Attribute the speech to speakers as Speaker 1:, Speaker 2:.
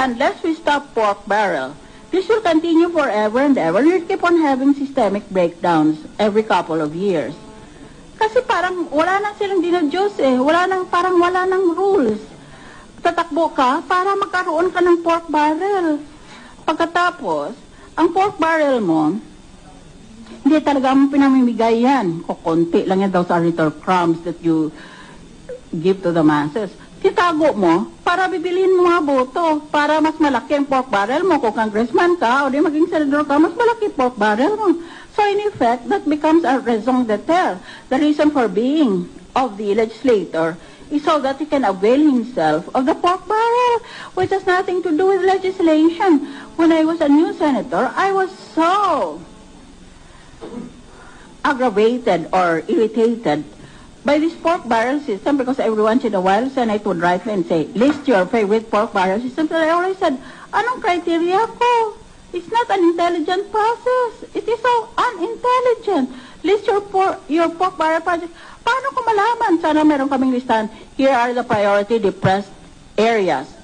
Speaker 1: unless we stop pork barrel, this will continue forever and ever. We'll keep on having systemic breakdowns every couple of years. Kasi parang wala na silang dinadyos eh. Wala nang, parang wala nang rules. Tatakbo ka para magkaroon ka ng pork barrel. Pagkatapos, ang pork barrel mo, hindi talaga mo pinamimigay yan. Kukunti lang yan, those are little crumbs that you give to the masses. Titago mo para bibilin mo mga boto, para mas malaki ang pork barrel mo. Kung congressman ka o di maging senador ka, mas malaki pork barrel mo. So in effect, that becomes a raison d'etre. The reason for being of the legislator is so that he can avail himself of the pork barrel, which has nothing to do with legislation. When I was a new senator, I was so aggravated or irritated by this pork barrel system because every once in a while, Senate would write me and say, list your favorite pork barrel system. So I always said, anong criteria ko? It's not an intelligent process. It is so unintelligent. List your pork, your pork barrel project. Paano ko malaman? Sana meron kaming listahan. Here are the priority depressed areas.